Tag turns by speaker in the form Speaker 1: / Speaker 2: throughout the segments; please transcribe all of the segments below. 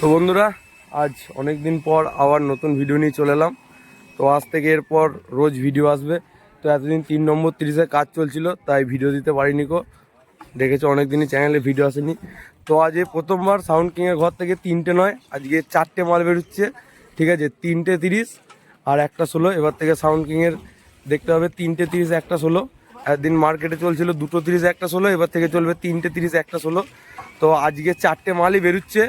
Speaker 1: তো বন্ধুরা, আজ অনেক দিন পর আবার নতুন ভিডিও নিয়ে চলে এলাম। তো আজ থেকে এরপর রোজ ভিডিও আসবে। তো এতদিন তিন নম্বর তিরিশে কাজ চলছিল, তাই ভিডিও দিতে পারিনি কো দেখেছ অনেক দিনই চ্যানেলে ভিডিও আসেনি। তো আজ এই প্রথমবার সাউন্ড কিংয়ের ঘর থেকে তিনটে নয়, আজকে চারটে মাল বেরোচ্ছে। ঠিক আছে, তিনটে তিরিশ আর একটা ষোলো। এবার থেকে সাউন্ড কিংয়ের দেখতে হবে, তিনটে তিরিশ, একটা ষোলো। একদিন মার্কেটে চলছিল দুটো তিরিশ, একটা ষোলো। এবার থেকে চলবে তিনটে তিরিশ, একটা ষোলো। তো আজকে চারটে মালই বেরোচ্ছে।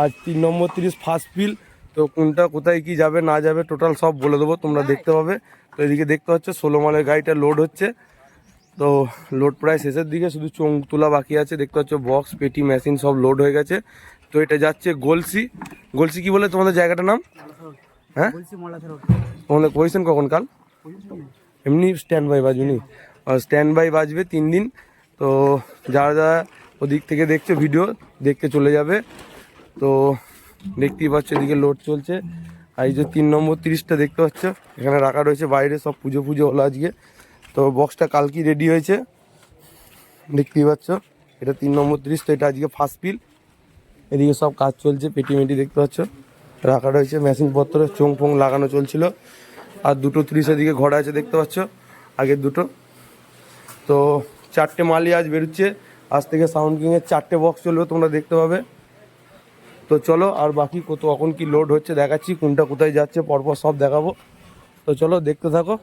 Speaker 1: আর তিন নম্বর তিরিশ ফার্স্ট পিল তো কোনটা কোথায় কি যাবে না যাবে টোটাল সব বলে দেবো তোমরা দেখতে পাবে। তো এদিকে দেখতে পাচ্ছ ষোলো মালের গাড়িটা লোড হচ্ছে। তো লোড প্রায় শেষের দিকে শুধু চোং তোলা বাকি আছে দেখতে পাচ্ছ বক্স পেটি মেশিন সব লোড হয়ে গেছে। তো এটা যাচ্ছে গোলসি। গোলসি কি বলে তোমাদের জায়গাটার নাম? হ্যাঁ? তোমাদের পজিশন কখন কাল? এমনি স্ট্যান্ড বাই বাজুনি স্ট্যান্ড বাই বাজবে তিন দিন। তো যারা যারা ওদিক থেকে দেখছ ভিডিও দেখতে চলে যাবে। তো দেখতেই পাচ্ছ এদিকে লোড চলছে। আর এই যে তিন নম্বর তিরিশটা দেখতে পাচ্ছ, এখানে রাখা রয়েছে, বাইরে সব পুজো পুজো হলো আজকে। তো বক্সটা কালকে রেডি হয়েছে। দেখতেই পাচ্ছ, এটা তিন নম্বর তিরিশ, তো এটা আজকে ফার্স্ট পিল এদিকে সব কাজ চলছে, পেটি মেটি দেখতে পাচ্ছ। রাখা রয়েছে মেশিন পত্র, চোং ফোং লাগানো চলছিল। আর দুটো তিরিশের দিকে ঘোড়া আছে দেখতে পাচ্ছ, আগের দুটো। তো চারটে মালই আজ বেরোচ্ছে। আজ থেকে সাউন্ড কিংয়ের চারটে বক্স চলবে, তোমরা দেখতে পাবে। তো চলো, আর বাকি কত কখন কি লোড হচ্ছে দেখাচ্ছি, কোনটা কোথায় যাচ্ছে, পরপর সব দেখাবো। তো চলো, দেখতে থাকো।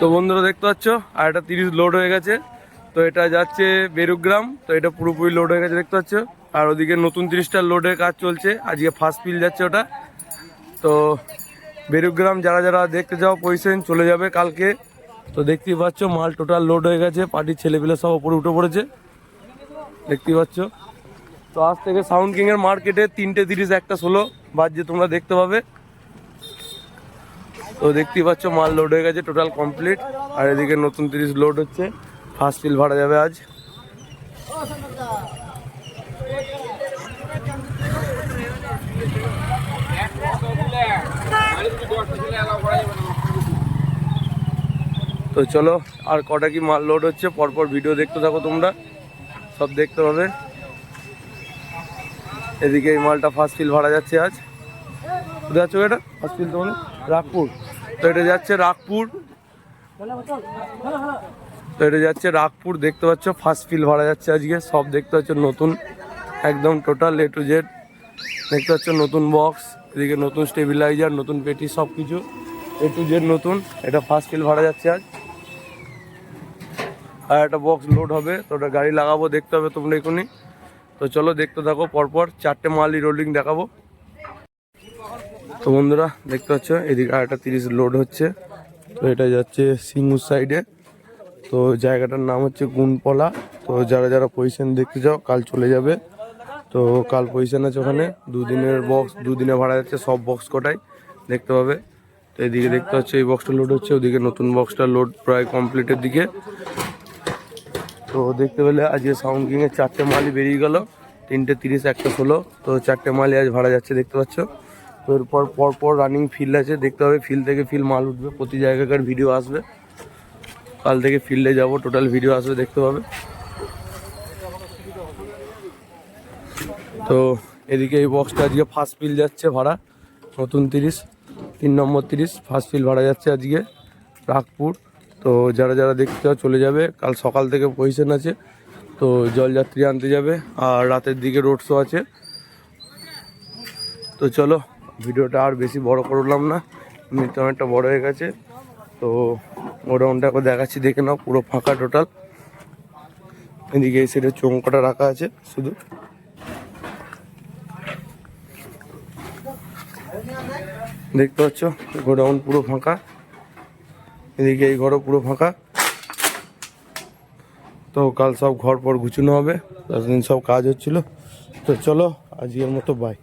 Speaker 1: তো বন্ধুরা, দেখতে পাচ্ছ? আর এটা তিরিশ লোড হয়ে গেছে। তো এটা যাচ্ছে বেরুগ্রাম, তো এটা পুরোপুরি লোড হয়ে গেছে, দেখতে পাচ্ছ? আর ওদিকে নতুন তিরিশটার লোডের কাজ চলছে। আজকে ফার্স্ট পিল যাচ্ছে ওটা। তো বেরুগ্রাম, যারা যারা দেখতে যাও পজিশন চলে যাবে কালকে। তো দেখতেই পাচ্ছ, মাল টোটাল লোড হয়ে গেছে। পার্টির ছেলেপিলে সব ওপরে উঠে পড়েছে। দেখতেই পাচ্ছ। তো আজ থেকে সাউন্ড কিং এর মার্কেটে তিনটে তিরিশ একটা ষোলো বাজছে, তোমরা দেখতে পাবে। তো দেখতেই পাচ্ছ, মাল লোড হয়ে গেছে টোটাল কমপ্লিট আর এদিকে নতুন তিরিশ লোড হচ্ছে। ফার্স্ট ফিল ভাড়া যাবে আজ। তো চলো, আর কটা কি মাল লোড হচ্ছে, পরপর ভিডিও দেখতে থাকো তোমরা। সব দেখতে পাবে। এদিকে এই মালটা ফার্স্ট ফিল ভাড়া যাচ্ছে আজ। যাচ্ছ এটা? ফার্স্ট ফিল তোমাদের? রাগপুর। তো এটা যাচ্ছে রাগপুর। তো এটা যাচ্ছে রাগপুর, দেখতে পাচ্ছ ফার্স্ট ফিল ভাড়া যাচ্ছে আজকে। সব দেখতে পাচ্ছ নতুন, একদম টোটাল এ টু জেড দেখতে পাচ্ছ নতুন বক্স এদিকে নতুন স্টেবিলাইজার নতুন পেটি সব কিছু এ টু জেড নতুন, এটা ফার্স্ট ফিল ভাড়া যাচ্ছে আজ। আর একটা বক্স লোড হবে, তো ওটা গাড়ি লাগাবো, দেখতে হবে তোমরা এখনই তো চলো দেখতে থাকো, পরপর চারটে মালই রোলিং দেখাবো। তো বন্ধুরা, দেখতে পাচ্ছ, এদিকে আর একটা তিরিশ লোড হচ্ছে। তো এটা যাচ্ছে সিঙ্গুর সাইডে তো জায়গাটার নাম হচ্ছে গুনপলা। তো যারা যারা পজিশন দেখতে যাও কাল চলে যাবে। তো কাল পজিশন আছে ওখানে। দুদিনের বক্স দুদিনে ভাড়া যাচ্ছে সব বক্স কটাই, দেখতে পাবে। তো এদিকে দেখতে পাচ্ছ, এই বক্সটা লোড হচ্ছে, ওদিকে নতুন বক্সটা লোড প্রায় কমপ্লিটের দিকে। তো দেখতে পেলে আজকে সাউন্ড কিং এর চারটে মালই বেরিয়ে গেল। তিনটে তিরিশ, একটা ষোলো। তো চারটে মালই আজ ভাড়া যাচ্ছে, দেখতে পাচ্ছ? তো এরপর পর পর রানিং ফিল্ড আছে, দেখতে হবে। ফিল্ড থেকে ফিল্ড মাল উঠবে, প্রতি জায়গাকার ভিডিও আসবে। কাল থেকে ফিল্ডে যাব টোটাল ভিডিও আসবে, দেখতে পাবে। তো এদিকে এই বক্সটা আজকে ফার্স্ট ফিল যাচ্ছে ভাড়া, নতুন তিরিশ, তিন নম্বর তিরিশ ফার্স্ট ফিল ভাড়া যাচ্ছে আজকে রাগপুর। তো যারা যারা দেখতে চাও চলে যাবে। কাল সকাল থেকে পজিশন আছে, তো জলযাত্রী আনতে যাবে আর রাতের দিকে রোড শো আছে। তো চলো, ভিডিওটা আর বেশি বড় করলাম না এমনিতে অনেকটা বড় হয়ে গেছে। তো গোডাউনটা একবার দেখাচ্ছি, দেখে নাও, পুরো ফাঁকা টোটাল এদিকে সাইডে চৌকাটা রাখা আছে, শুধু। দেখতে পাচ্ছ, গোডাউন পুরো ফাঁকা। এদিকে এই ঘরও পুরো ফাঁকা। তো কাল সব ঘর পর গুছানো হবে ততদিন সব কাজ হচ্ছিল। তো চলো, আজকের মতো বাই